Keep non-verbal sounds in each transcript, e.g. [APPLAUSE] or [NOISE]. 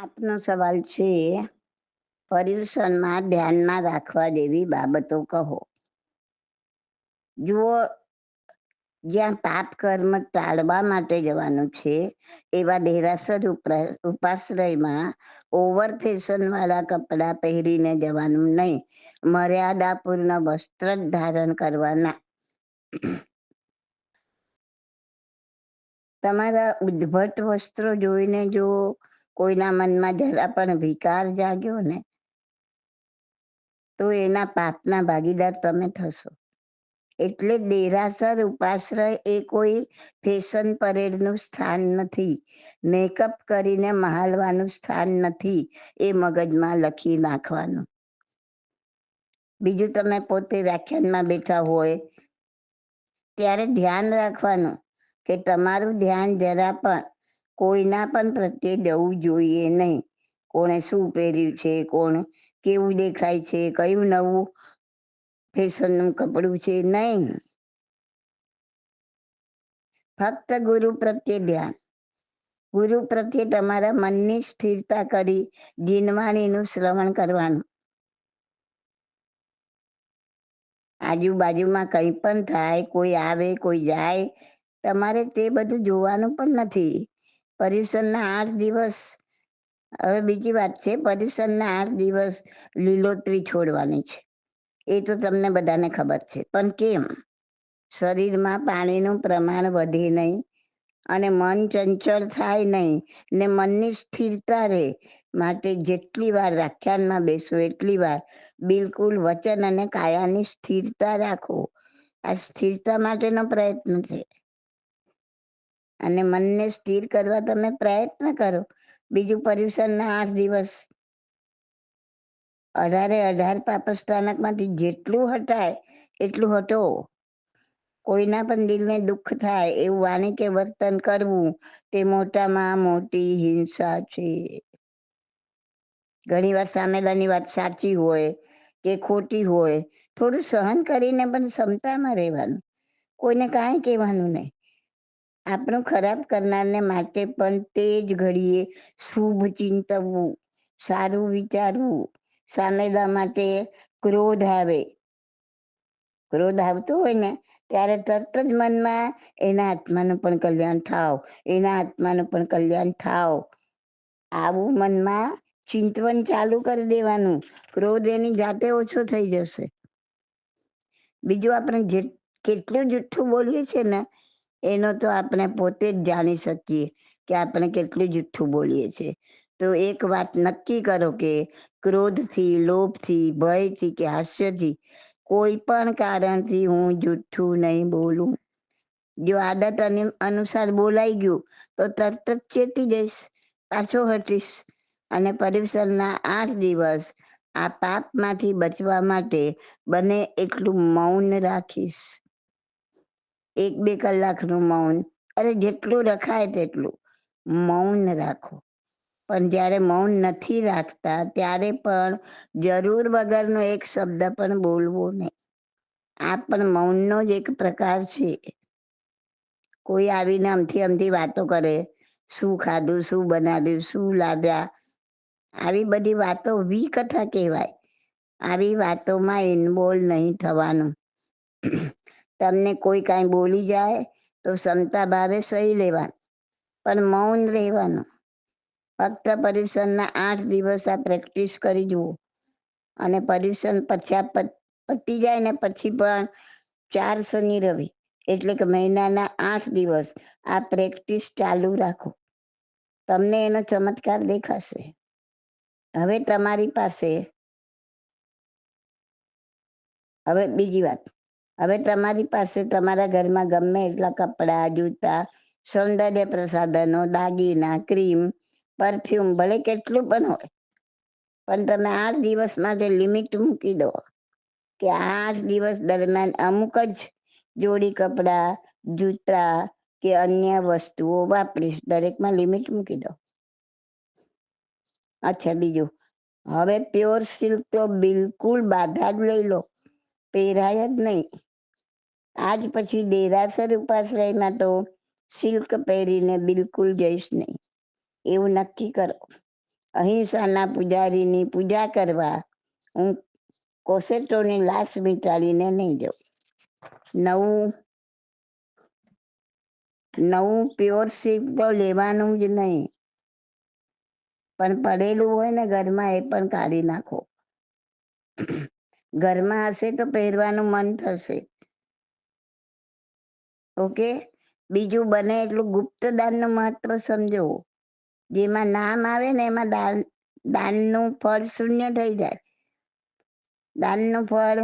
આપનો સવાલ છે, પર્યુષણમાં ધ્યાનમાં રાખવા જેવી બાબતો કહો. જુઓ, જ્યાં પાપ કર્મ ટાળવા માટે જવાનું છે, એવા દેરાસર ઉપાશ્રયમાં ઓવર ફેશન વાળા કપડાં પહેરીને જવાનું નહીં, મર્યાદાપૂર્ણ વસ્ત્ર જ ધારણ કરવાના. તમારા ઉદ્ભટ વસ્ત્રો જોઈને જો કોઈના મનમાં જરા પણ વિકાર જાગ્યો ને, તો એના પાપના ભાગીદાર તમે થશો. એટલે દેરાસર ઉપાશ્રય એ કોઈ ફેશન પરેડનું સ્થાન નથી. મેકઅપ કરીને મહાલવાનું સ્થાન નથી એ મગજમાં લખી નાખવાનું. બીજું તમે પોતે વ્યાખ્યાનમાં બેઠા હોય, ત્યારે ધ્યાન રાખવાનું કે તમારું ધ્યાન જરા પણ કોઈના પણ પ્રત્યે જવું જોઈએ નહીં. કોણે શું પહેર્યું છે, કોણ કેવું દેખાય છે, કયું નવું ફેશનનું કપડું છે, નહીં. ફક્ત ગુરુ પ્રત્યે ધ્યાન. ગુરુ પ્રત્યે તમારા મનની સ્થિરતા કરી જીનવાણીનું શ્રવણ કરવાનું. આજુબાજુમાં કંઈ પણ થાય, કોઈ આવે, કોઈ જાય, તમારે તે બધું જોવાનું પણ નથી. પર્યુષણના આઠ દિવસ. હવે બીજી વાત છે, પર્યુષણના આઠ દિવસ લીલોતરી છોડવાની છે. એ તો તમને બધાને ખબર છે. પણ કેમ? શરીરમાં પાણીનું પ્રમાણ વધે નહીં અને મન ચંચળ થાય નહીં ને મનની સ્થિરતા રહે. માટે જેટલી વાર વ્યાખ્યાનમાં બેસો, એટલી વાર બિલકુલ વચન અને કાયાની સ્થિરતા રાખો. આ સ્થિરતા માટેનો પ્રયત્ન છે. અને મનને સ્થિર કરવા તમે પ્રયત્ન કરો. બીજું પર્યુષણના આઠ દિવસ. અઢારે અઢાર પાપસ્થાનકમાંથી જેટલું હટાય, એટલું હટો. કોઈના પણ દિલને દુઃખ થાય, એવું વાણી કે વર્તન કરવું, તે મોટામાં મોટી હિંસા છે. ઘણી વાર સામેલાની વાત સાચી હોય કે ખોટી હોય, થોડું સહન કરીને પણ ક્ષમતામાં રહેવાનું. કોઈને કાંઈ કહેવાનું નહીં. આપણું ખરાબ કરનારને માટે પણ તે જ ઘડીએ શુભ ચિંતવવું, સારું વિચારવું, સામેલા માટે ક્રોધ આવે. ક્રોધ આવતો હોય ને, ત્યારે તરત જ મનમાં એના આત્માનું પણ કલ્યાણ થાવ, એના આત્માનું પણ કલ્યાણ થાવ. આવું મનમાં ચિંતવન ચાલુ કરી દેવાનું, ક્રોધ એની જાતે ઓછો થઈ જશે. બીજું આપણે જે, કેટલું જુઠ્ઠું બોલીએ છીએ ને એનો તો આપણે પોતે જ જાણી શકીએ કે આપણે કેટલું જુઠ્ઠું બોલીએ છીએ. તો એક વાત નક્કી કરો કે ક્રોધથી, લોભથી, ભયથી કે હાસ્યથી કોઈ પણ કારણથી હું જુઠ્ઠું નહીં બોલું. જો આદત અનુ- અનુસાર બોલાઈ ગયું, તો તરત જ ચેતી જઈશ, પાછો હટીશ અને પરિસરના આઠ દિવસ આ પાપમાંથી બચવા માટે બને એટલું મૌન રાખીશ. એક બે કલાકનું મૌન. અરે જેટલું રખાય તેટલું. મૌન રાખો. પણ જ્યારે મૌન નથી રાખતા, ત્યારે પણ જરૂર વગરનો એક શબ્દ પણ બોલવો નહીં. આ પણ મૌનનો જ એક પ્રકાર છે. કોઈ આવીને અમથી અમથી વાતો કરે, શું ખાધું, શું બનાવ્યું, શું લાવ્યા આવી બધી વાતો વિકથા કહેવાય. આવી વાતોમાં ઇન્વોલ્વ નહીં થવાનું. તમને કોઈ કાંઈ બોલી જાય તો ક્ષમતા ભાવે સહી લેવાનું. પણ મૌન રહેવાનું. ફક્ત પર્યુષણના આઠ દિવસ આ પ્રેક્ટિસ કરી જુઓ. અને પર્યુષણ પછી પતી જાય ને પછી પણ ચાર શનિ રવિ, એટલે કે મહિનાના આઠ દિવસ આ પ્રેક્ટિસ ચાલુ રાખો. તમને એનો ચમત્કાર દેખાશે. હવે તમારી પાસે, હવે બીજી વાત. હવે તમારી પાસે તમારા ઘરમાં ગમે એટલા કપડાં, જૂતા, સૌંદર્ય પ્રસાધનો, દાગીના, ક્રીમ, પરફ્યુમ, ભલે કેટલું પણ હોય. પણ તમે આઠ દિવસ માટે લિમિટ મૂકી દો કે આઠ દિવસ દરમિયાન અમુક જ જોડી કપડાં, જૂતા કે અન્ય વસ્તુઓ વાપરીશ. દરેકમાં લિમિટ મૂકી દો. અચ્છા, બીજું. હવે પ્યોર સિલ્ક તો બિલકુલ બાધા જ લઈ લો. પહેરાય જ નહીં. આજ પછી દેરાસર ઉપાશ્રયમાં તો સિલ્ક પહેરીને બિલકુલ જઈશ નહીં. એવું નક્કી કરો. અહિંસાના પૂજારીની પૂજા કરવા હું કોસેટોની લાશ મીટાડીને નહીં જાઉં. નવું નવું પ્યોર સિલ્ક તો લેવાનું જ નહીં. પણ પડેલું હોય ને ઘરમાં એ પણ કાઢી નાખો. ઘરમાં હશે તો પહેરવાનું મન થશે. ઓકે? બીજું બને એટલું ગુપ્તદાનનું મહત્વ સમજો જેમાં નામ આવે ને એમાં દાન, દાનનું ફળ શૂન્ય થઈ જાય. દાનનું ફળ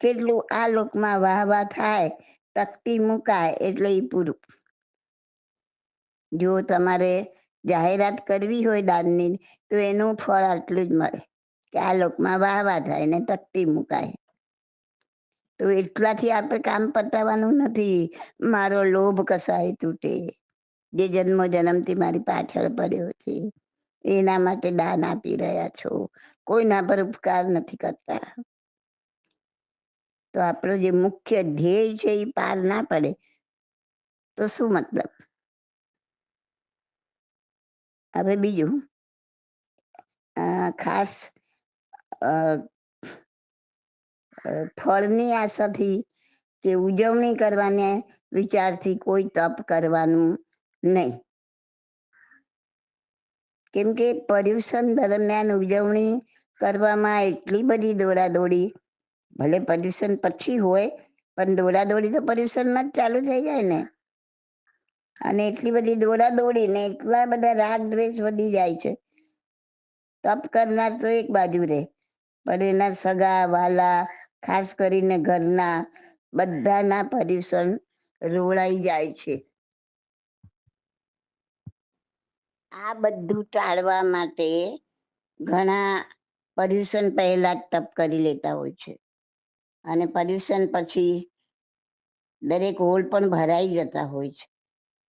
કેટલું આ લોકમાં વાહ થાય, તકતી મુકાય એટલે એ પૂરું. જો તમારે જાહેરાત કરવી હોય દાનની, તો એનું ફળ આટલું જ મળે કે આ લોકમાં વાહ વાહ થાય ને તકતી મુકાય. તો એટલાથી આપણે કામ પતાવવાનું નથી. મારો લોભ કસાય તૂટે. જે જન્મો જન્મથી મારી પાછળ પડ્યો છે, એના માટે દાન આપી રહ્યા છો. કોઈના પર ઉપકાર નથી કરતા. તો આપણો જે મુખ્ય ધ્યેય છે એ પાર ના પડે, તો શું મતલબ? હવે બીજું ખાસ ફળની આશાથી કે ઉજવણી કરવાને વિચારથી કોઈ તપ કરવાનું નહીં. કેમ કે પર્યુષણ દરમિયાન ઉજવણી કરવામાં એટલી બધી દોડાદોડી, ભલે પર્યુષણ પછી હોય, પણ દોડાદોડી તો પર્યુષણમાં જ ચાલુ થઈ જાય ને. અને એટલી બધી દોડાદોડી ને એટલા બધા રાગ દ્વેષ વધી જાય છે. તપ કરનાર તો એક બાજુ રહે, પણ એના સગા, વાલા ખાસ કરીને ઘરના બધાના પર્યુષણ રોળાઈ જાય છે. આ બધું ટાળવા માટે ઘણા પર્યુષણ પહેલા જ તપ કરી લેતા હોય છે. અને પર્યુષણ પછી દરેક હોલ પણ ભરાઈ જતા હોય છે.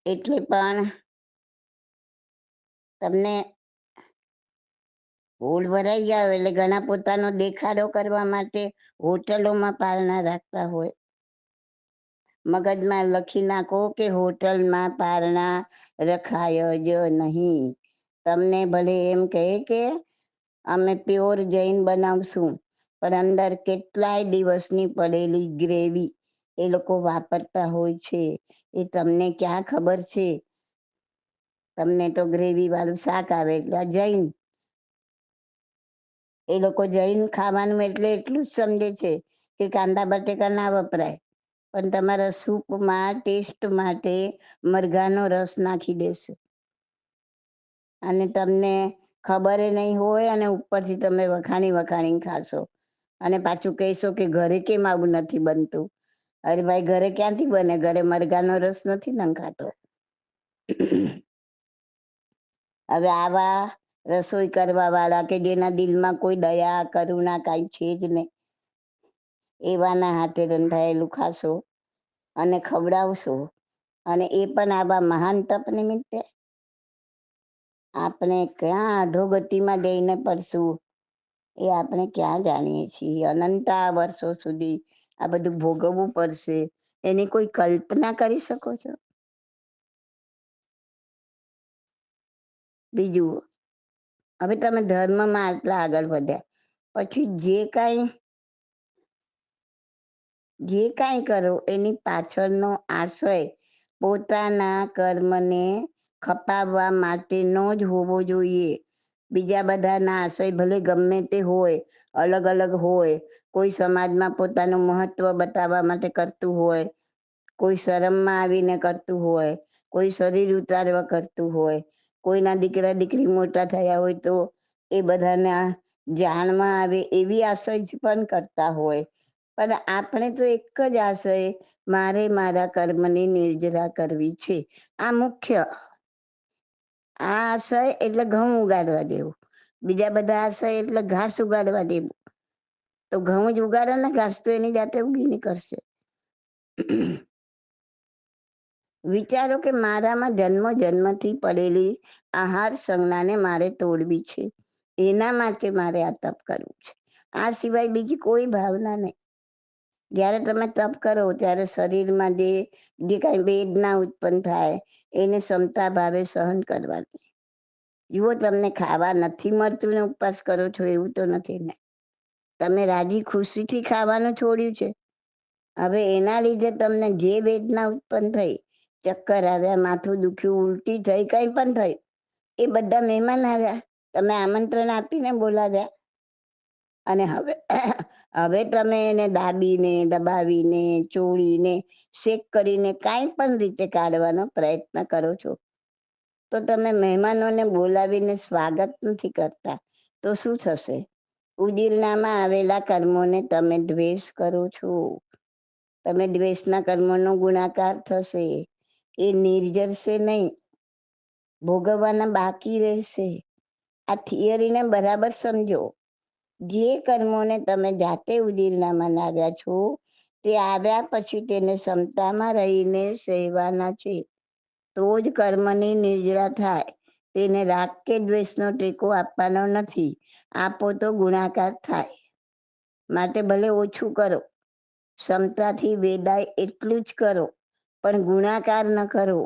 એટલે પણ તમને હોલ ભરાઈ જાવ એટલે ઘણા પોતાનો દેખાડો કરવા માટે હોટલોમાં પારણા રાખતા હોય. મગજમાં લખી નાખો કે હોટલમાં પારણા રખાય જ નહીં. તમને ભલે એમ કહે કે અમે પ્યોર જૈન બનાવશું, પણ અંદર કેટલાય દિવસની પડેલી ગ્રેવી એ લોકો વાપરતા હોય છે. એ તમને ક્યાં ખબર છે? તમને તો ગ્રેવી વાળું શાક આવે એટલે જૈન એ લોકો જૈન ખાવાનું એટલે એટલું જ સમજે છે કે કાંદા બટેકા ના વપરાય. પણ તમારા સૂપમાં ટેસ્ટ માટે મરઘાનો રસ નાખી દેશે. અને તમને ખબર નહીં હોય અને ઉપરથી તમે વખાણી વખાણી ખાશો. અને પાછું કહેશો કે ઘરે કેમ આવું નથી બનતું? અરે ભાઈ, ઘરે ક્યાંથી બને? ઘરે મરઘાનો રસ નથી નંખાતો. હવે આવા રસોઈ કરવા વાળા કે જેના દિલમાં કોઈ દયા, કરુણા કાંઈ છે જ નહીં. એવાના હાથે રંધાયેલું ખાશો અને ખવડાવશો અને એ પણ આવા મહાન તપ નિમિત્તે. આપણે ક્યાં અધોગતિમાં જઈને પડશું એ આપણે ક્યાં જાણીએ છીએ? અનંતા વર્ષો સુધી આ બધું ભોગવવું પડશે. એની કોઈ કલ્પના કરી શકો છો? બીજું હવે તમે ધર્મમાં આટલા આગળ વધ્યા. પછી જે કાંઈ જે કાંઈ કરો એની પાછળનો આશય પોતાના કર્મને ખપાવવા માટેનો જ હોવો જોઈએ. બીજા બધાના આશય ભલે ગમે તે હોય, અલગ અલગ હોય, કોઈ સમાજમાં પોતાનું મહત્વ બતાવવા માટે કરતું હોય, કોઈ શરમમાં આવીને કરતું હોય, કોઈ શરીર ઉતારવા કરતું હોય કોઈના દીકરા દીકરી મોટા થયા હોય તો એ બધાને જાણમાં આવે એવી આશય પણ કરતા હોય. પણ આપણે તો એક જ આશય, મારે મારા કર્મની નિર્જરા કરવી છે. આ મુખ્ય. આ આશય એટલે ઘઉં ઉગાડવા દેવું બીજા બધા આશય એટલે ઘાસ ઉગાડવા દેવું તો ઘઉં જ ઉગાડે ને ઘાસ તો એની જાતે ઉગી નીકળશે વિચારો કે મારામાં જન્મ જન્મથી પડેલી આહાર સંજ્ઞાને મારે તોડવી છે. એના માટે મારે આ તપ કરવું છે. આ સિવાય બીજી કોઈ ભાવના નહીં. જ્યારે તમે તપ કરો ત્યારે શરીરમાં જે જે કાંઈ વેદના ઉત્પન્ન થાય, એને ક્ષમતા ભાવે સહન કરવાની જુઓ, તમને ખાવા નથી મળતું ને ઉપવાસ કરો છો એવું તો નથી ને. તમે રાજી ખુશીથી ખાવાનું છોડ્યું છે. હવે એના લીધે તમને જે વેદના ઉત્પન્ન થઈ ચક્કર આવ્યા માથું દુખ્યું, ઉલટી થઈ, કંઈ પણ થઈ, એ બધા મહેમાન આવ્યા. તમે આમંત્રણ આપીને બોલાવ્યા. અને હવે હવે તમે એને દાબીને, દબાવીને, ચોળીને, શેક કરીને કાંઈ પણ રીતે કાઢવાનો પ્રયત્ન કરો છો, તો તમે મહેમાનોને બોલાવીને સ્વાગત નથી કરતા. તો શું થશે? ઉદીરનામાં આવેલા કર્મોને તમે દ્વેષ કરો છો. તમે દ્વેષના કર્મોનો ગુણાકાર થશે. એ નિર્જરશે નહીં. ભોગવવાના બાકી રહેશે. આ થિયરીને બરાબર સમજો. જે કર્મોને તમે જાતે ઉદીરનામાં લાવ્યા છો, તે આવ્યા પછી તેને ક્ષમતામાં રહીને સહેવાના છે. તો જ કર્મની નિર્જરા થાય. તેને રાગ કે દ્વેષનો ટેકો આપવાનો નથી. આપો તો ગુણાકાર થાય. માટે ભલે ઓછું કરો. ક્ષમતાથી વેદાય એટલું જ કરો. પણ ગુણાકાર ન કરો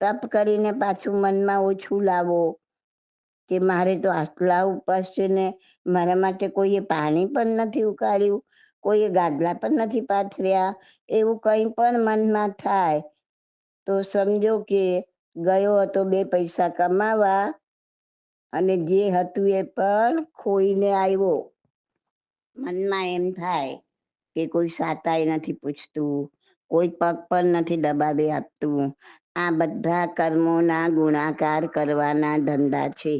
તપ કરીને પાછું મનમાં ઓછું લાવો કે મારે તો આટલા ઉપવાસ છે ને મારા માટે કોઈએ પાણી પણ નથી ઉકાળ્યું, કોઈએ ગાદલા પણ નથી પાથર્યા, એવું કંઈ પણ મનમાં થાય. તો સમજો કે ગયો હતો બે પૈસા કમાવા અને જે હતું એ પણ ખોઈને આવ્યો. મનમાં એમ થાય કે કોઈ સાતાય નથી પૂછતું. કોઈ પગ પણ નથી દબાવી આપતું. આ બધા કર્મોના ગુણાકાર કરવાના ધંધા છે.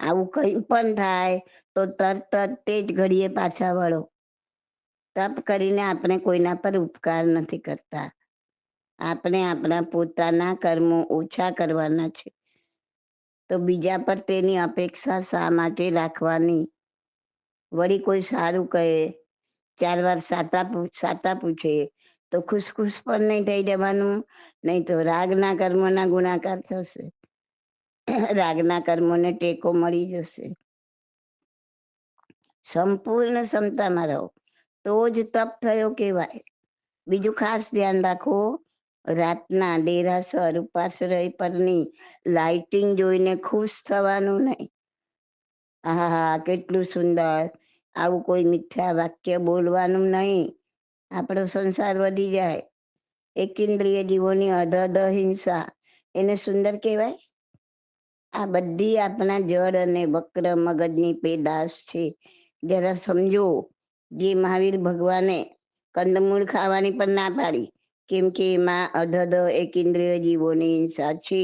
આવું કંઈ પણ થાય તો તરત તે જ ઘડીએ પાછા વળો. તપ કરીને આપણે કોઈના પર ઉપકાર નથી કરતા. આપણે આપણા પોતાના કર્મો ઓછા કરવાના છે. તો બીજા પર તેની અપેક્ષા શા માટે રાખવાની? વળી કોઈ સારું કહે, ચાર વાર સાતા સાતા પૂછે તો ખુશ ખુશ પણ નહીં થઈ જવાનું, નહીં તો રાગના કર્મોના ગુણાકાર થશે. રાગના કર્મોને ટેકો મળી જશે. સંપૂર્ણ ક્ષમતામાં રહો. તો જ તપ થયો કહેવાય. બીજું ખાસ ધ્યાન રાખો. રાતના દેરાસર ઉપાશ્રય પરની લાઇટિંગ જોઈને ખુશ થવાનું નહીં. આહા કેટલું સુંદર. આવું કોઈ મિથ્યા વાક્ય બોલવાનું નહીં. આપણો સંસાર વધી જાય. એક ઇન્દ્રિય જીવોની અધધ હિંસા એને સુંદર કહેવાય? આ બધી આપણા જળ અને વક્ર મગજની પેદાશ છે. જરા સમજો, જે મહાવીર ભગવાને કંદમૂળ ખાવાની પણ ના પાડી, કેમ કે એમાં અધધ એક ઇન્દ્રિય જીવોની હિંસા છે.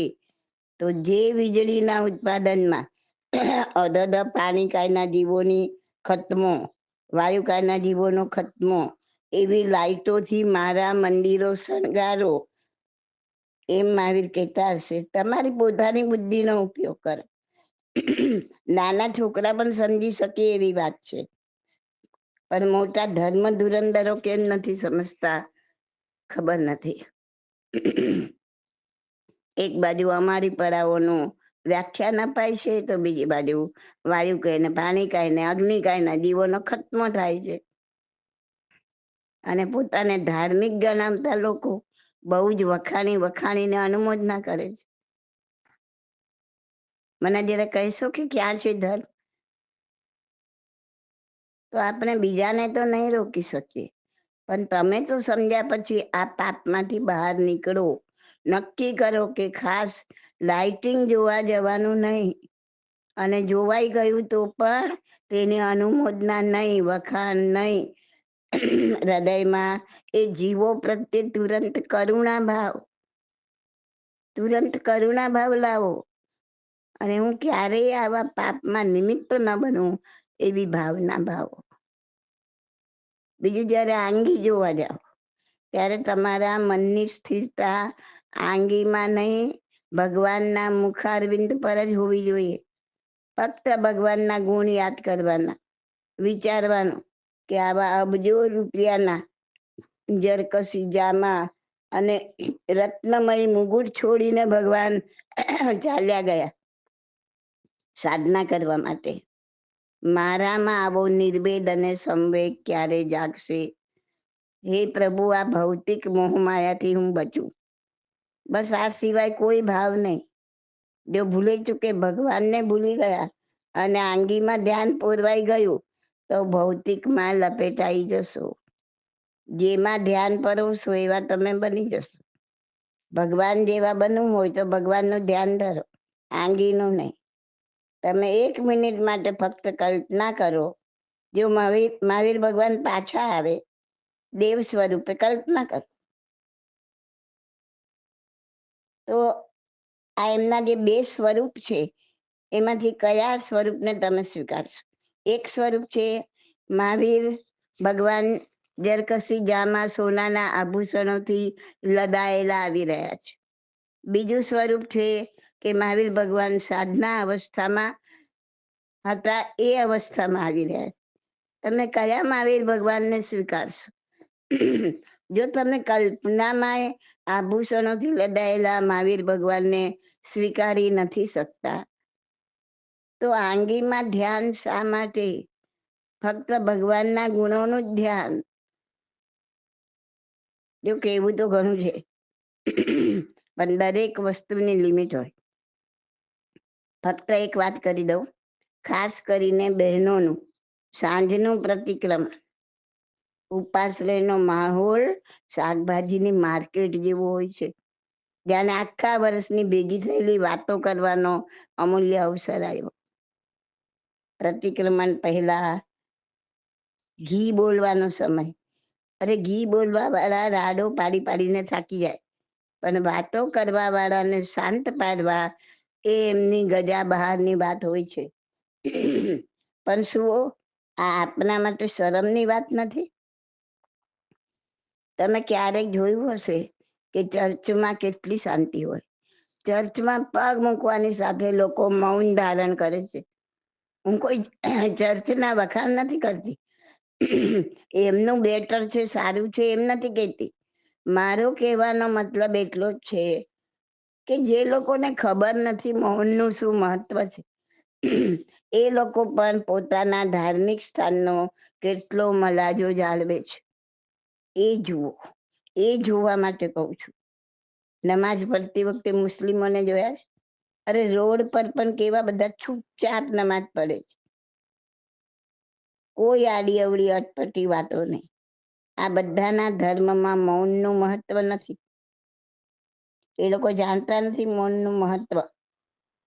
તો જે વીજળીના ઉત્પાદનમાં અધધ પાણી કાયના જીવોની ખતમો, વાયુકાયના જીવોનો ખતમો એવી લાઈટોથી મારા મંદિરો શણગારો. એમ મહાવીર કહેતા હશે. તમારી પોતાની બુદ્ધિનો ઉપયોગ કરો. નાના છોકરા પણ સમજી શકે એવી વાત છે. પણ મોટા ધર્મ ધુરંધરો કેમ નથી સમજતા? ખબર નથી. એક બાજુ અમારી પડાઓનું વ્યાખ્યાન અપાય છે તો બીજી બાજુ વાયુ કહીને, પાણી કહીને, અગ્નિ કહીને જીવોનો ખત્મ થાય છે. અને પોતાને ધાર્મિક ગણાવતા લોકો બહુ જ વખાણી વખાણીને અનુમોદના કરે છે. મને જરા કહેશો કે ક્યાં છે ધર્મ? તો આપણે બીજાને તો નહીં રોકી શકીએ. પણ તમે તો સમજ્યા પછી આ પાપમાંથી બહાર નીકળો. નક્કી કરો કે ખાસ લાઇટિંગ જોવા જવાનું નહીં. અને જોવાઈ ગયું તો પણ તેની અનુમોદના નહીં, વખાણ નહીં. [CLEARS THROAT] હૃદયમાં એ જીવો પ્રત્યે તુરંત કરુણા ભાવ, તુરંત કરુણા ભાવ લાવો. અને હું ક્યારેય આવા પાપમાં નિમિત્ત ન બનું એવી ભાવના ભાવો. બીજું જ્યારે આંગી જોવા જાઓ, ત્યારે તમારા મનની સ્થિરતા આંગીમાં નહીં, ભગવાનના મુખારવિંદ પર જ હોવી જોઈએ. ફક્ત ભગવાનના ગુણ યાદ કરવાના, વિચારવાનું કે આવા અબજો રૂપિયાના જરકસી જામા અને રત્નમય મુગુટ છોડીને ભગવાન ચાલ્યા ગયા સાધના કરવા માટે. મારામાં આવો નિર્ભેદ અને સંવેગ ક્યારે જાગશે? હે પ્રભુ, આ ભૌતિક મોહમાયાથી હું બચું. બસ આ સિવાય કોઈ ભાવ નહીં. જો ભૂલી ચૂકે ભગવાનને ભૂલી ગયા અને આંગીમાં ધ્યાન પૂરવાઈ ગયું તો ભૌતિકમાં લપેટાઈ જશો. જેમાં ધ્યાન પરોશો એવા તમે બની જશો. ભગવાન જેવા બનવું હોય તો ભગવાનનું ધ્યાન ધરો આંગીનું નહીં. તમે એક મિનિટ માટે ફક્ત કલ્પના કરો, જો મહાવીર મહાવીર ભગવાન પાછા આવે, દેવ સ્વરૂપે કલ્પના કરો. તો આ એમના જે બે સ્વરૂપ છે, એમાંથી કયા સ્વરૂપને તમે સ્વીકારશો? એક સ્વરૂપ છે. મહાવીર ભગવાન જરકસી જામાં સોનાના આભૂષણોથી લદાયેલા આવી રહ્યા છે. બીજું સ્વરૂપ છે કે મહાવીર ભગવાન સાધના અવસ્થામાં હતા એ અવસ્થામાં આવી રહ્યા છે. તમે કયા મહાવીર ભગવાનને સ્વીકારશો? જો તમે કલ્પનામાં આભૂષણોથી લદાયેલા મહાવીર ભગવાનને સ્વીકારી નથી શકતા તો આંગીમાં ધ્યાન શા માટે? ફક્ત ભગવાનના ગુણોનું જ ધ્યાન? જો કેવું તો ઘણું છે. પણ દરેક વસ્તુની લિમિટ હોય. ફક્ત એક વાત કરી દઉં. ખાસ કરીને બહેનોનું, સાંજનું પ્રતિક્રમણ. ઉપાશ્રયનો માહોલ, શાકભાજીની માર્કેટ જેવો હોય છે. જ્યાં આખા વર્ષની ભેગી થયેલી વાતો કરવાનો અમૂલ્ય અવસર આવ્યો. પ્રતિક્રમણ પહેલા ઘી બોલવાનો સમય. અરે, ઘી બોલવા વાળા રાડો પાડી પાડીને થાકી જાય. પણ વાતો કરવા વાળાને શાંત પાડવા એ એમની ગજા બહારની વાત હોય છે. પણ શું આ આપણા માટે શરમની વાત નથી? તમે ક્યારેક જોયું હશે કે ચર્ચમાં કેટલી શાંતિ હોય. ચર્ચમાં પગ મૂકવાની સાથે લોકો મૌન ધારણ કરે છે. હું કોઈ [CLEARS THROAT] ચર્ચના વખાણ નથી કરતી. [CLEARS THROAT] એમનું બેટર છે, સારું છે, એમ નથી કહેતી. મારો કહેવાનો મતલબ એટલો જ છે કે જે લોકોને ખબર નથી મૌનનું શું મહત્વ છે. [CLEARS THROAT] એ લોકો પણ પોતાના ધાર્મિક સ્થાનનો કેટલો મલાજો જાળવે છે. એ જુઓ, એ જોવા માટે કહું છું. નમાઝ પડતી વખતે મુસ્લિમોને જોયા છે? અરે રોડ પર પણ કેવા બધા છૂપચાપ નમાજ પડે છે. કોઈ આડી અવડી અટપટી વાતો નહીં. આ બધાના ધર્મમાં મૌનનું મહત્વ નથી. એ લોકો જાણતા નથી મૌનનું મહત્વ.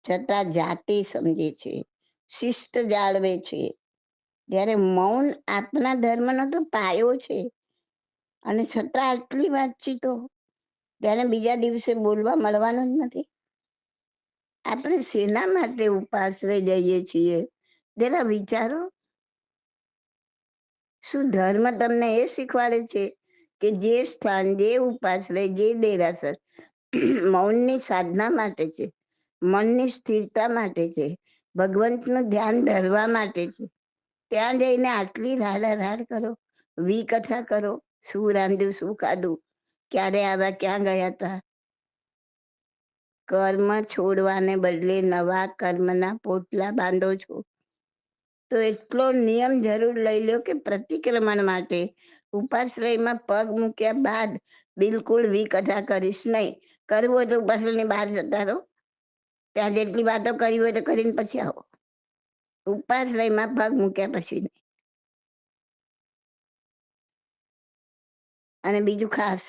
છતાં જાતિ સમજે છે. શિસ્ત જાળવે છે. જ્યારે મૌન આપણા ધર્મનો તો પાયો છે. અને છતાં આટલી વાતચીતો. ત્યારે બીજા દિવસે બોલવા મળવાનું જ નથી. આપણે શેના માટે ઉપાસરે જઈએ છીએ? જરા વિચારો? શું ધર્મ તમને એ શીખવાડે છે કે જે સ્થાન, જે ઉપાશ્રય જે દેરાસર, મૌનની સાધના માટે છે, મનની સ્થિરતા માટે છે, ભગવંતનું ધ્યાન ધરવા માટે છે? ત્યાં જઈને આટલી રાડારાડ કરો વી કથા કરો, શું રાંધ્યું, શું ખાધું, ક્યારે આવ્યા ક્યાં ગયા હતા? કર્મ છોડવાને બદલે નવા કર્મના પોટલા બાંધો છો. તો એટલો નિયમ જરૂર લઈ લો કે પ્રતિક્રમણ માટે ઉપાશ્રયમાં પગ મૂક્યા બાદ બિલકુલ વિકથા કરીશ નહીં. કરવું હોય તો ઉપાશ્રયની બહાર જતા રહો. ત્યાં જેટલી વાતો કરી હોય તો કરીને પછી આવો. ઉપાશ્રયમાં પગ મૂક્યા પછી નહીં. અને બીજું ખાસ,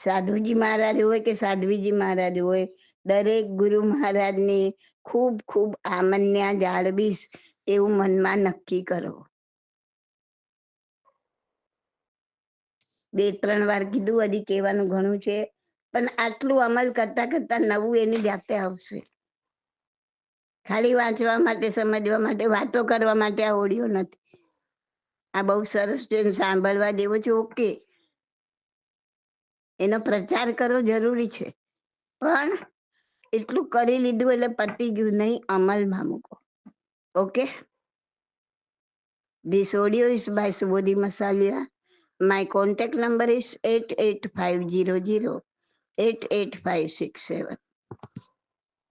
સાધુજી મહારાજ હોય કે સાધ્વીજી મહારાજ હોય દરેક ગુરુ મહારાજની ખૂબ ખૂબ આમન્યા જાળવીશ એવું મનમાં નક્કી કરો. બે, ત્રણ વાર કીધું, હજી કહેવાનું ઘણું છે, પણ આટલું અમલ કરતા કરતા નવું એની જાતે આવશે. ખાલી વાંચવા માટે, સમજવા માટે, વાતો કરવા માટે આ ઓડિયો નથી. આ બહુ સરસ છે સાંભળવા જેવો છે, ઓકે. એનો પ્રચાર કરવો જરૂરી છે. પણ એટલું કરી લીધું એટલે પતી ગયું નહીં અમલમાં મૂકો okay This audio is by Subodhi Masalia. My contact number is 88500 88567.